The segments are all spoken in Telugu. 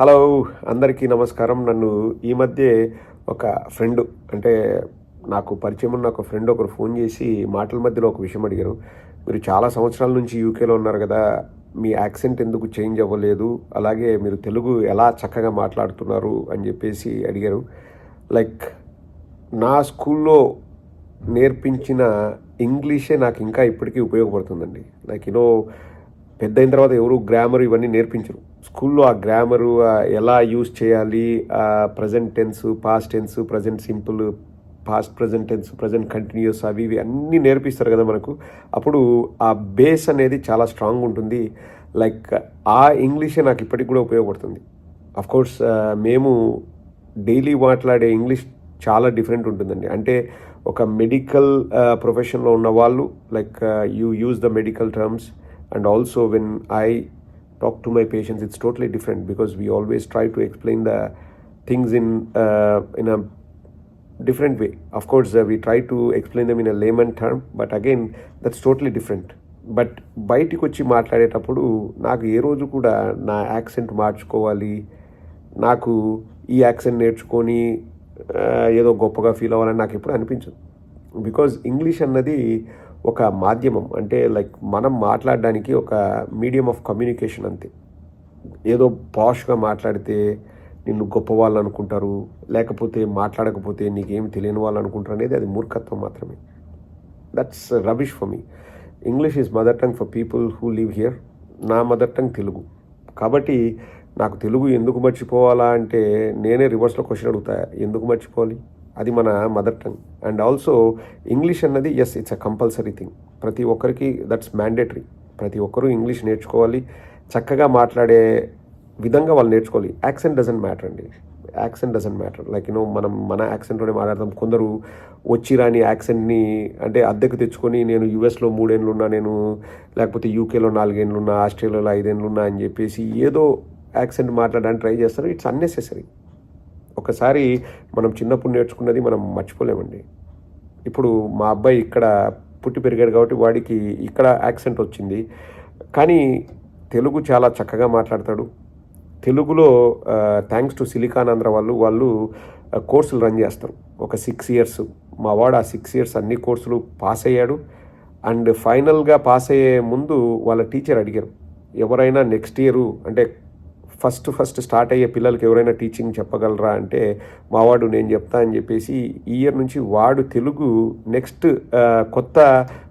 హలో అందరికీ నమస్కారం. నన్ను ఈ మధ్య ఒక ఫ్రెండ్ అంటే నాకు పరిచయం ఉన్న ఒక ఫ్రెండ్ ఒకరు ఫోన్ చేసి మాటల మధ్యలో ఒక విషయం అడిగారు. మీరు చాలా సంవత్సరాల నుంచి యూకేలో ఉన్నారు కదా మీ యాక్సెంట్ ఎందుకు చేంజ్ అవ్వలేదు? అలాగే మీరు తెలుగు ఎలా చక్కగా మాట్లాడుతున్నారు అని చెప్పేసి అడిగారు. లైక్ నా స్కూల్లో నేర్పించిన ఇంగ్లీషే నాకు ఇంకా ఇప్పటికీ ఉపయోగపడుతుందండి. లైక్ యూనో పెద్ద అయిన తర్వాత ఎవరు గ్రామర్ ఇవన్నీ నేర్పించరు. స్కూల్లో ఆ గ్రామరు ఎలా యూజ్ చేయాలి present tense past tense present simple past present tense present continuous అవి ఇవి అన్నీ నేర్పిస్తారు కదా మనకు. అప్పుడు ఆ బేస్ అనేది చాలా స్ట్రాంగ్ ఉంటుంది. లైక్ ఆ ఇంగ్లీషే నాకు ఇప్పటికి కూడా ఉపయోగపడుతుంది. కోర్స్ మేము డైలీ మాట్లాడే ఇంగ్లీష్ చాలా డిఫరెంట్ ఉంటుందండి. అంటే ఒక మెడికల్ ప్రొఫెషన్లో ఉన్న వాళ్ళు like you use the medical terms. And also when I talk to my patients it's totally different because always always to to explain the things in in a different way. Of course, uh, we try to explain them in a layman term, but again, that's totally different. But బయటికి వచ్చి మాట్లాడేటప్పుడు నాకు ఏ రోజు కూడా నా యాక్సెంట్ మార్చుకోవాలి నాకు ఈ యాక్సెంట్ నేర్చుకొని ఏదో గొప్పగా ఫీల్ అవ్వాలని నాకు ఎప్పుడు అనిపించదు బికాజ్ ఇంగ్లీష్ అన్నది ఒక మాధ్యమం అంటే లైక్ మనం మాట్లాడడానికి ఒక మీడియం ఆఫ్ కమ్యూనికేషన్ అంతే. ఏదో పాష్గా మాట్లాడితే నిన్ను గొప్ప వాళ్ళు అనుకుంటారు లేకపోతే మాట్లాడకపోతే నీకేం తెలియని వాళ్ళు అనుకుంటారు అనేది అది మూర్ఖత్వం మాత్రమే. That's rubbish for me English is mother tongue for people who live here నా మదర్ టంగ్ తెలుగు. కాబట్టి నాకు తెలుగు ఎందుకు మర్చిపోవాలా అంటే నేనే రివర్స్లో క్వశ్చన్ అడుగుతా ఎందుకు మర్చిపోవాలి? అది మన mother tongue and also English అన్నది yes it's a compulsory thing ప్రతి ఒక్కరికి దట్స్ మ్యాండేటరీ ప్రతి ఒక్కరూ ఇంగ్లీష్ నేర్చుకోవాలి. చక్కగా మాట్లాడే విధంగా వాళ్ళు నేర్చుకోవాలి. యాక్సెంట్ డజంట్ మ్యాటర్ అండి. Accent doesn't matter like you know మనం మన యాక్సెంట్లోనే మాట్లాడతాం. కొందరు వచ్చి రాని యాక్సెంట్ని అంటే అద్దెకు తెచ్చుకొని నేను యూఎస్లో మూడేళ్ళు ఉన్నా నేను లేకపోతే యూకేలో నాలుగేళ్ళు ఉన్నా ఆస్ట్రేలియాలో ఐదేళ్ళు ఉన్నా అని చెప్పేసి ఏదో యాక్సెంట్ మాట్లాడడానికి ట్రై చేస్తారు. ఇట్స్ అన్నెసెసరీ ఒకసారి మనం చిన్నప్పుడు నేర్చుకున్నది మనం మర్చిపోలేమండి. ఇప్పుడు మా అబ్బాయి ఇక్కడ పుట్టి పెరిగాడు కాబట్టి వాడికి ఇక్కడ యాక్సెంట్ వచ్చింది. కానీ తెలుగు చాలా చక్కగా మాట్లాడతాడు. తెలుగులో థ్యాంక్స్ టు సిలికాన్ ఆంధ్ర వాళ్ళు వాళ్ళు కోర్సులు రన్ చేస్తారు. ఒక సిక్స్ ఇయర్స్ మా వాడు ఆ సిక్స్ ఇయర్స్ అన్ని కోర్సులు పాస్ అయ్యాడు. అండ్ ఫైనల్గా పాస్ అయ్యే ముందు వాళ్ళ టీచర్ అడిగారు ఎవరైనా నెక్స్ట్ ఇయరు అంటే ఫస్ట్ ఫస్ట్ స్టార్ట్ అయ్యే పిల్లలకి ఎవరైనా టీచింగ్ చెప్పగలరా అంటే మావాడు నేను చెప్తా అని చెప్పేసి ఈ ఇయర్ నుంచి వాడు తెలుగు నెక్స్ట్ కొత్త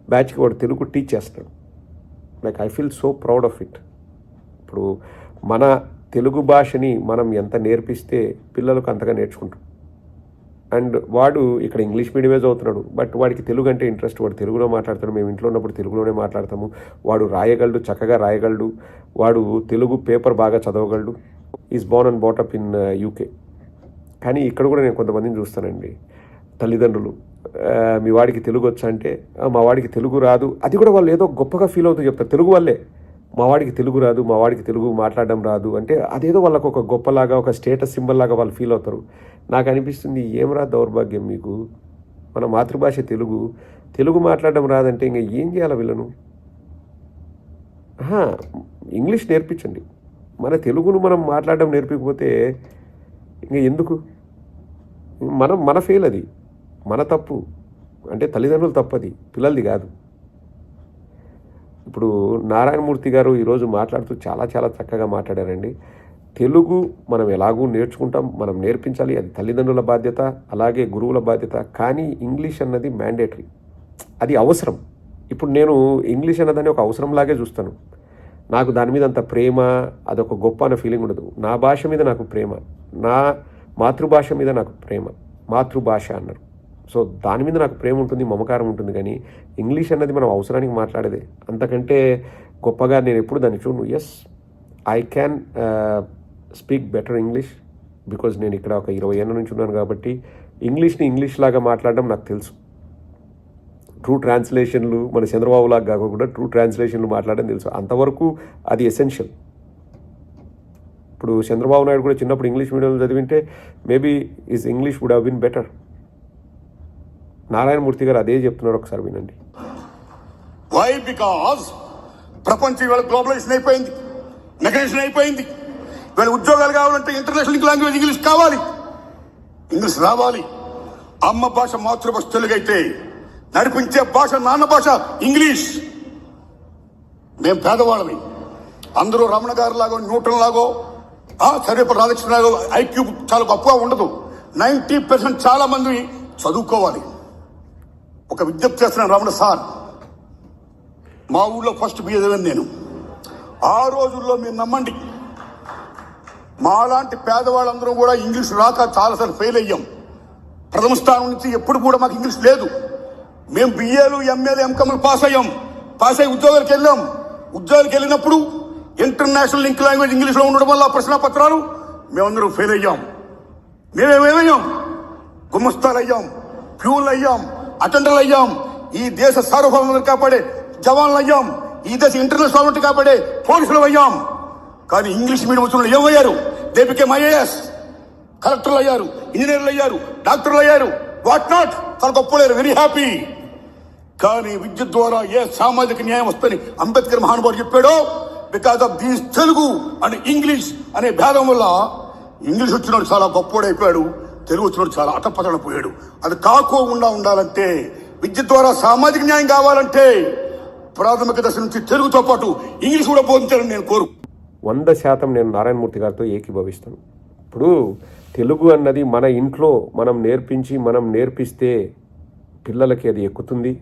బ్యాచ్కి వాడు తెలుగు టీచ్ చేస్తాడు. Like I feel so proud of it. ఇప్పుడు మన తెలుగు భాషని మనం ఎంత నేర్పిస్తే పిల్లలకు అంతగా నేర్చుకుంటాం. అండ్ వాడు ఇక్కడ ఇంగ్లీష్ మీడియమే చదువుతున్నాడు. బట్ వాడికి తెలుగు అంటే ఇంట్రెస్ట్. వాడు తెలుగులో మాట్లాడతాడు. మేము ఇంట్లో ఉన్నప్పుడు తెలుగులోనే మాట్లాడతాము. వాడు రాయగలడు చక్కగా రాయగలడు. వాడు తెలుగు పేపర్ బాగా చదవగలడు. Is born and brought up in UK కానీ ఇక్కడ కూడా నేను కొంతమందిని చూస్తానండి. తల్లిదండ్రులు మీ వాడికి తెలుగు వచ్చా అంటే మా వాడికి తెలుగు రాదు. అది కూడా వాళ్ళు ఏదో గొప్పగా ఫీల్ అవుతూ చెప్తారు. తెలుగు వాళ్ళే. మావాడికి తెలుగు రాదు మావాడికి తెలుగు మాట్లాడడం రాదు అంటే అదేదో వాళ్ళకు ఒక గొప్పలాగా ఒక స్టేటస్ సింబల్ లాగా వాళ్ళు ఫీల్ అవుతారు. నాకు అనిపిస్తుంది ఏం రా దౌర్భాగ్యం మీకు? మన మాతృభాష తెలుగు. తెలుగు మాట్లాడడం రాదంటే ఇంకా ఏం చేయాలి వీళ్ళను? ఇంగ్లీష్ నేర్పించండి. మన తెలుగును మనం మాట్లాడడం నేర్పించకపోతే ఇంకా ఎందుకు? మనం మన ఫెయిల్ అది. మన తప్పు. అంటే తల్లిదండ్రులు తప్పది పిల్లలది కాదు. ఇప్పుడు నారాయణమూర్తి గారు ఈరోజు మాట్లాడుతూ చాలా చాలా చక్కగా మాట్లాడారండి. తెలుగు మనం ఎలాగూ నేర్చుకుంటాం మనం నేర్పించాలి. అది తల్లిదండ్రుల బాధ్యత అలాగే గురువుల బాధ్యత. కానీ ఇంగ్లీష్ అన్నది మ్యాండేటరీ అది అవసరం. ఇప్పుడు నేను ఇంగ్లీష్ అన్నదాన్ని ఒక అవసరంలాగే చూస్తాను. నాకు దాని మీద అంత ప్రేమ అదొక గొప్ప అనే ఫీలింగ్ ఉండదు. నా భాష మీద నాకు ప్రేమ. నా మాతృభాష మీద నాకు ప్రేమ. మాతృభాష అన్నారు. సో దాని మీద నాకు ప్రేమ ఉంటుంది మమకారం ఉంటుంది కానీ ఇంగ్లీష్ అన్నది మనం అవసరానికి మాట్లాడేదే. అంతకంటే గొప్పగా నేను ఎప్పుడు దాన్ని చూడు yes I can speak better English because నేను ఇక్కడ ఒక ఇరవై ఏళ్ళ నుంచి ఉన్నాను కాబట్టి ఇంగ్లీష్ని ఇంగ్లీష్ లాగా మాట్లాడడం నాకు తెలుసు. ట్రూ ట్రాన్స్లేషన్లు మన చంద్రబాబు లాగా కాకుండా ట్రూ ట్రాన్స్లేషన్లు మాట్లాడడం తెలుసు. అంతవరకు అది ఎసెన్షియల్ ఇప్పుడు చంద్రబాబు నాయుడు కూడా చిన్నప్పుడు ఇంగ్లీష్ మీడియంలో చదివింటే maybe is English would have been better Narayana Murthy గారు అదే చెప్తున్నారు ఒకసారి వినండి. వై బికాస్ ప్రపంచం ఇవాళ గ్లోబలైజేషన్ అయిపోయింది. మెకనైజేషన్ అయిపోయింది. వీళ్ళ ఉద్యోగాలు కావాలంటే ఇంటర్నేషనల్ లాంగ్వేజ్ ఇంగ్లీష్ కావాలి. ఇంగ్లీష్ రావాలి. అమ్మ భాష మాతృభాష తెలుగైతే నడిపించే భాష నాన్న భాష ఇంగ్లీష్ మేము పేదవాళ్ళమి. అందరూ రమణ గారు లాగో న్యూటన్ లాగో ఆ, సర్వేపల్లి రాధాకృష్ణ లాగో ఐక్యూ చాలా గొప్పగా ఉండదు. నైంటీ పర్సెంట్ చాలా మంది చదువుకోవాలి. ఒక విజ్ఞప్తి చేస్తున్నాను రమణ సార్. మా ఊళ్ళో ఫస్ట్ బీదవని నేను. ఆ రోజుల్లో మీరు నమ్మండి. మాలాంటి పేదవాళ్ళందరూ కూడా ఇంగ్లీష్ రాక చాలాసార్లు ఫెయిల్ అయ్యాం. ప్రథమ స్థానం నుంచి ఎప్పుడు కూడా మాకు ఇంగ్లీష్ లేదు. మేము బిఏలు ఎంఏలు ఎంకమ్లు పాస్ అయ్యాం. పాస్ అయ్యి ఉద్యోగాలకు వెళ్ళాం. ఉద్యోగాలకు వెళ్ళినప్పుడు ఇంటర్నేషనల్ లింక్ లాంగ్వేజ్ ఇంగ్లీష్లో ఉండడం వల్ల ప్రశ్న పత్రాలు మేమందరూ ఫెయిల్ అయ్యాం. మేమేమేమయ్యాం గుమస్తాలు అయ్యాం ప్యూన్లు అయ్యాం అటెండర్లు అయ్యాం ఈ దేశ సార్వభౌమతను కాపాడే జవాన్లు అయ్యాం ఈ దేశ ఇంటర్నల్ సాల్వెంట్ కాపాడే పోలీసులు అయ్యాం కానీ ఇంగ్లీష్ మీడియం వచ్చిన ఏమయ్యారు? దే బికేమ్ ఐఏఎస్ కలెక్టర్లు అయ్యారు ఇంజనీర్లు అయ్యారు డాక్టర్లు అయ్యారు వాట్ నాట్ చాలా గొప్పలేరు వెరీ హ్యాపీ కానీ విద్య ద్వారా ఏ సామాజిక న్యాయం వస్తుందని అంబేద్కర్ మహానుభావుడు చెప్పాడో? Because of these Telugu and English అనే భేదం వల్ల ఇంగ్లీష్ వచ్చినోడు చాలా గొప్పోడైపోయాడు తెలుగు వచ్చినోడు చాలా అటపతన పోయాడు. అది కాకోకుండా ఉండాలంటే విద్య ద్వారా సామాజిక న్యాయం కావాలంటే ప్రాథమిక దశ నుంచి తెలుగుతో పాటు ఇంగ్లీష్ కూడా బోధించాలని నేను కోరు వంద శాతం నేను నారాయణమూర్తి గారితో ఏకీభవిస్తాను. ఇప్పుడు తెలుగు అన్నది మన ఇంట్లో మనం నేర్పించి మనం నేర్పిస్తే పిల్లలకి అది ఎక్కుతుంది.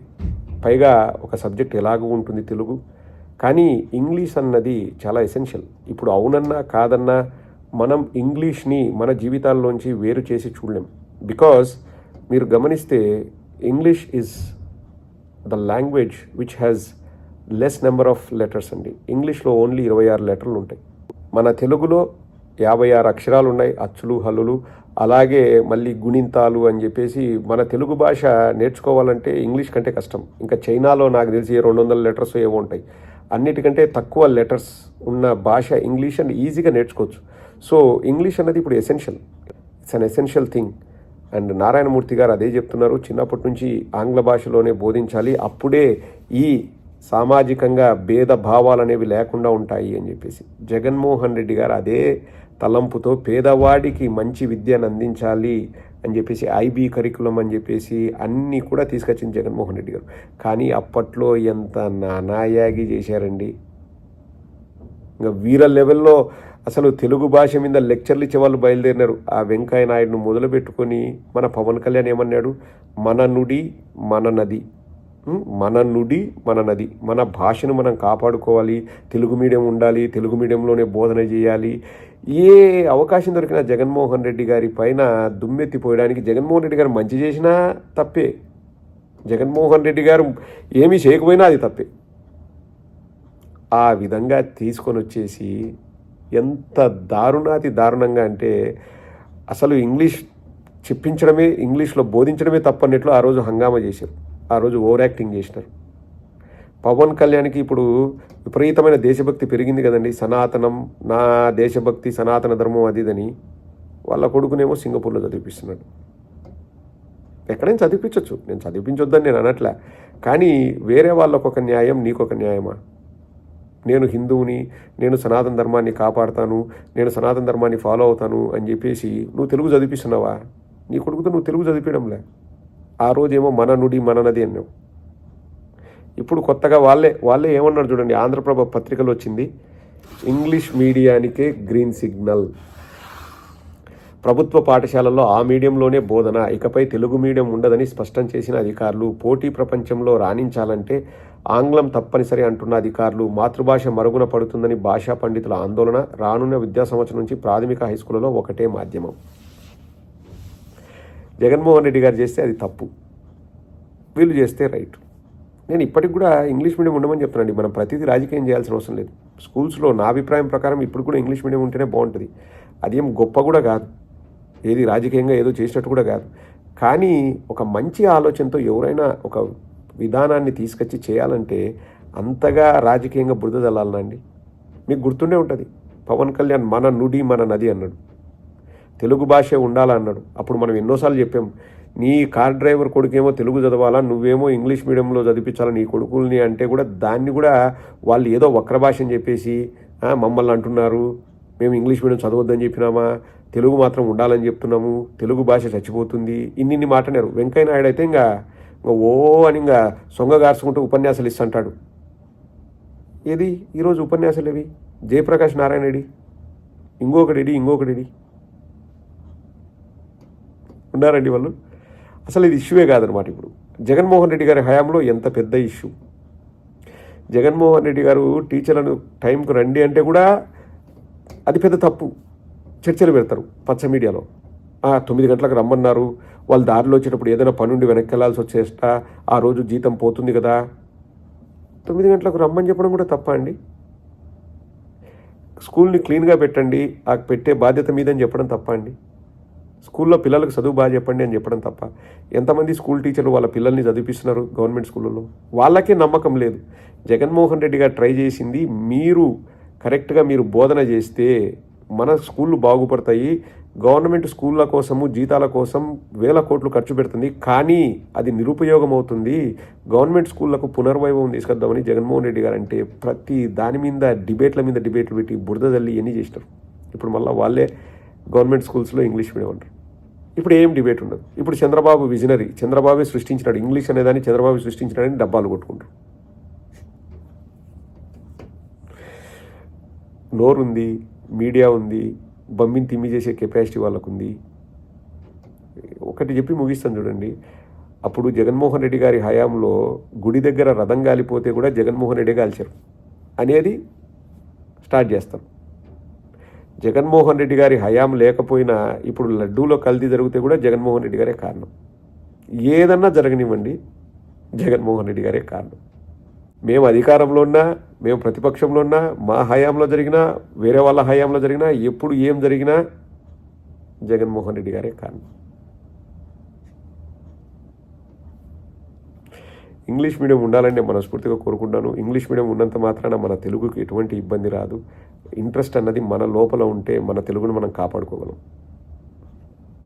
పైగా ఒక సబ్జెక్ట్ ఎలాగూ ఉంటుంది తెలుగు. కానీ ఇంగ్లీష్ అన్నది చాలా ఎసెన్షియల్. ఇప్పుడు అవునన్నా కాదన్నా మనం ఇంగ్లీష్ని మన జీవితాల్లోంచి వేరు చేసి చూడలేం. బికాస్ మీరు గమనిస్తే English is the language which has less number of letters అండి. ఇంగ్లీష్లో ఓన్లీ ఇరవై ఆరు లెటర్లు ఉంటాయి. మన తెలుగులో యాభై ఆరు అక్షరాలు ఉన్నాయి. అచ్చులు హల్లులు. అలాగే మళ్ళీ గుణింతాలు అని చెప్పేసి మన తెలుగు భాష నేర్చుకోవాలంటే ఇంగ్లీష్ కంటే కష్టం. ఇంకా చైనాలో నాకు తెలిసి రెండు వందల లెటర్స్ ఏవో ఉంటాయి. అన్నిటికంటే తక్కువ లెటర్స్ ఉన్న భాష ఇంగ్లీష్ అని ఈజీగా నేర్చుకోవచ్చు. సో ఇంగ్లీష్ అన్నది ఇప్పుడు essential it's an essential thing and Narayana Murthy గారు అదే చెప్తున్నారు చిన్నప్పటి నుంచి ఆంగ్ల భాషలోనే బోధించాలి అప్పుడే ఈ సామాజికంగా భేద భావాలు అనేవి లేకుండా ఉంటాయి అని చెప్పేసి. జగన్మోహన్ రెడ్డి గారు అదే తలంపుతో పేదవాడికి మంచి విద్యను అందించాలి అని చెప్పేసి ఐబీ కరికులం అని చెప్పేసి అన్నీ కూడా తీసుకొచ్చింది జగన్మోహన్ రెడ్డి గారు. కానీ అప్పట్లో ఎంత నానాయాగి చేశారండి. ఇంకా వీర లెవెల్లో అసలు తెలుగు భాష మీద లెక్చర్లు ఇచ్చే వాళ్ళు బయలుదేరినారు. ఆ వెంకయ్య నాయుడును మొదలుపెట్టుకొని మన పవన్ కళ్యాణ్ ఏమన్నాడు? మన నుడి మన నది. మన నుడి మన నది. మన భాషను మనం కాపాడుకోవాలి. తెలుగు మీడియం ఉండాలి. తెలుగు మీడియంలోనే బోధన చేయాలి. ఏ అవకాశం దొరికిన జగన్మోహన్ రెడ్డి గారి పైన దుమ్మెత్తిపోయడానికి జగన్మోహన్ రెడ్డి గారు మంచి చేసినా తప్పే. జగన్మోహన్ రెడ్డి గారు ఏమీ చేయకపోయినా అది తప్పే. ఆ విధంగా తీసుకొని వచ్చేసి ఎంత దారుణాతి దారుణంగా అంటే అసలు ఇంగ్లీష్ చెప్పించడమే ఇంగ్లీష్లో బోధించడమే తప్పన్నట్లు ఆ రోజు హంగామా చేశారు. ఆ రోజు ఓవర్ యాక్టింగ్ చేసినారు. పవన్ కళ్యాణ్కి ఇప్పుడు విపరీతమైన దేశభక్తి పెరిగింది కదండి. సనాతనం నా దేశభక్తి సనాతన ధర్మం అదిదని వాళ్ళ కొడుకునేమో సింగపూర్లో చదివిపిస్తున్నాడు. ఎక్కడైనా చదివించవచ్చు నేను చదివించొద్దని నేను అనట్లే. కానీ వేరే వాళ్ళకు ఒక న్యాయం నీకొక న్యాయమా? నేను హిందువుని నేను సనాతన ధర్మాన్ని కాపాడుతాను నేను సనాతన ధర్మాన్ని ఫాలో అవుతాను అని చెప్పేసి నువ్వు తెలుగు చదివిస్తున్నావా నీ కొడుకుతో నువ్వు తెలుగు చదివించడంలే ఆ రోజేమో మన నుడి మన నది అన్నావు. ఇప్పుడు కొత్తగా వాళ్ళే వాళ్ళే ఏమన్నారు చూడండి ఆంధ్రప్రభ పత్రికలో వచ్చింది ఇంగ్లీష్ మీడియానికే గ్రీన్ సిగ్నల్. ప్రభుత్వ పాఠశాలల్లో ఆ మీడియంలోనే బోధన ఇకపై తెలుగు మీడియం ఉండదని స్పష్టం చేసిన అధికారులు పోటీ ప్రపంచంలో రాణించాలంటే ఆంగ్లం తప్పనిసరి అంటున్న అధికారులు మాతృభాష మరుగున పడుతుందని భాషా పండితుల ఆందోళన రానున్న విద్యా సంవత్సరం నుంచి ప్రాథమిక హైస్కూల్లో ఒకటే మాధ్యమం. జగన్మోహన్ రెడ్డి గారు చేస్తే అది తప్పు. వీళ్ళు చేస్తే రైట్. నేను ఇప్పటికి కూడా ఇంగ్లీష్ మీడియం ఉండమని చెప్తున్నానండి మనం ప్రతిదీ రాజకీయం చేయాల్సిన అవసరం లేదు. స్కూల్స్లో నా అభిప్రాయం ప్రకారం ఇప్పుడు కూడా ఇంగ్లీష్ మీడియం ఉంటేనే బాగుంటుంది. అదేం గొప్ప కూడా కాదు. ఏది రాజకీయంగా ఏదో చేసినట్టు కూడా కాదు. కానీ ఒక మంచి ఆలోచనతో ఎవరైనా ఒక విధానాన్ని తీసుకొచ్చి చేయాలంటే అంతగా రాజకీయంగా బురద జల్లాలనండి మీకు గుర్తుండే ఉంటుంది. పవన్ కళ్యాణ్ మన నుడి మన నది అన్నాడు. తెలుగు భాషే ఉండాలన్నాడు అప్పుడు మనం ఎన్నోసార్లు చెప్పాం నీ కార్ డ్రైవర్ కొడుకేమో తెలుగు చదవాలా? నువ్వేమో ఇంగ్లీష్ మీడియంలో చదివించాలా నీ కొడుకుల్ని? అంటే కూడా దాన్ని కూడా వాళ్ళు ఏదో వక్ర భాష అని చెప్పేసి మమ్మల్ని అంటున్నారు. మేము ఇంగ్లీష్ మీడియం చదవద్దని చెప్పినామా? తెలుగు మాత్రం ఉండాలని చెప్తున్నాము. తెలుగు భాష చచ్చిపోతుంది. ఇన్నిన్ని మాట్లాడారు వెంకయ్య నాయుడు అయితే ఇంకా ఇంకా ఓ అని ఇంకా సొంగగార్చుకుంటూ ఉపన్యాసాలు ఇస్తుంటాడు. ఏది? ఈరోజు ఉపన్యాసాలు ఏవి? జయప్రకాష్ నారాయణ రెడ్డి ఇంకొకడిడి ఉన్నారండి వాళ్ళు? అసలు ఇది ఇష్యూవే కాదనమాట ఇప్పుడు. జగన్మోహన్ రెడ్డి గారి హయాంలో ఎంత పెద్ద ఇష్యూ. జగన్మోహన్ రెడ్డి గారు టీచర్లను టైంకు రండి అంటే కూడా అది పెద్ద తప్పు. చర్చలు పెడతారు పచ్చ మీడియాలో. తొమ్మిది గంటలకు రమ్మన్నారు. వాళ్ళు దారిలో వచ్చేటప్పుడు ఏదైనా పనుండి వెనక్కి వెళ్ళాల్సి వచ్చేస్తా ఆ రోజు జీతం పోతుంది కదా. తొమ్మిది గంటలకు రమ్మని చెప్పడం కూడా తప్ప అండి. స్కూల్ని క్లీన్గా పెట్టండి ఆ పెట్టే బాధ్యత మీదని చెప్పడం తప్ప అండి. స్కూల్లో పిల్లలకు చదువు బాగా చెప్పండి అని చెప్పడం తప్ప. ఎంతమంది స్కూల్ టీచర్లు వాళ్ళ పిల్లల్ని చదివిస్తున్నారు గవర్నమెంట్ స్కూళ్ళలో వాళ్ళకే నమ్మకం లేదు. జగన్మోహన్ రెడ్డి గారు ట్రై చేసింది మీరు కరెక్ట్గా మీరు బోధన చేస్తే మన స్కూళ్ళు బాగుపడతాయి గవర్నమెంట్ స్కూళ్ళ కోసము జీతాల కోసం వేల కోట్లు ఖర్చు పెడుతుంది. కానీ అది నిరుపయోగం అవుతుంది గవర్నమెంట్ స్కూళ్ళకు పునర్వైభవం తీసుకొద్దామని జగన్మోహన్ రెడ్డి గారు అంటే ప్రతి దాని మీద డిబేట్ల మీద డిబేట్లు పెట్టి బురద తల్లి ఎన్ని చేసినారు. ఇప్పుడు మళ్ళీ వాళ్ళే గవర్నమెంట్ స్కూల్స్లో ఇంగ్లీష్ మీడియం అంటారు. ఇప్పుడు ఏం డిబేట్ ఉండదు. ఇప్పుడు చంద్రబాబు విజనరీ చంద్రబాబే సృష్టించినాడు. ఇంగ్లీష్ అనేదాన్ని చంద్రబాబు సృష్టించినాడని డబ్బాలు కొట్టుకుంటారు. నోరుంది మీడియా ఉంది బమ్మిని తిమ్మి చేసే కెపాసిటీ వాళ్ళకు ఉంది ఒకటి చెప్పి ముగిస్తాను చూడండి. అప్పుడు జగన్మోహన్ రెడ్డి గారి హయాంలో గుడి దగ్గర రథం గాలిపోతే కూడా జగన్మోహన్ రెడ్డి కాల్చారు అనేది స్టార్ట్ చేస్తారు జగన్మోహన్ రెడ్డి గారి హయాం లేకపోయినా ఇప్పుడు లడ్డూలో కల్తీ జరిగితే కూడా జగన్మోహన్ రెడ్డి గారే కారణం. ఏదన్నా జరగనివ్వండి జగన్మోహన్ రెడ్డి గారే కారణం. మేము అధికారంలో ఉన్నా మేము ప్రతిపక్షంలో ఉన్నా మా హయాంలో జరిగినా వేరే వాళ్ళ హయాంలో జరిగినా ఎప్పుడు ఏం జరిగినా జగన్మోహన్ రెడ్డి గారే కారణం. ఇంగ్లీష్ మీడియం ఉండాలని నేను మనస్ఫూర్తిగా కోరుకుంటాను. ఇంగ్లీష్ మీడియం ఉన్నంత మాత్రాన మన తెలుగుకి ఎటువంటి ఇబ్బంది రాదు. ఇంట్రెస్ట్ అన్నది మన లోపల ఉంటే మన తెలుగును మనం కాపాడుకోగలం.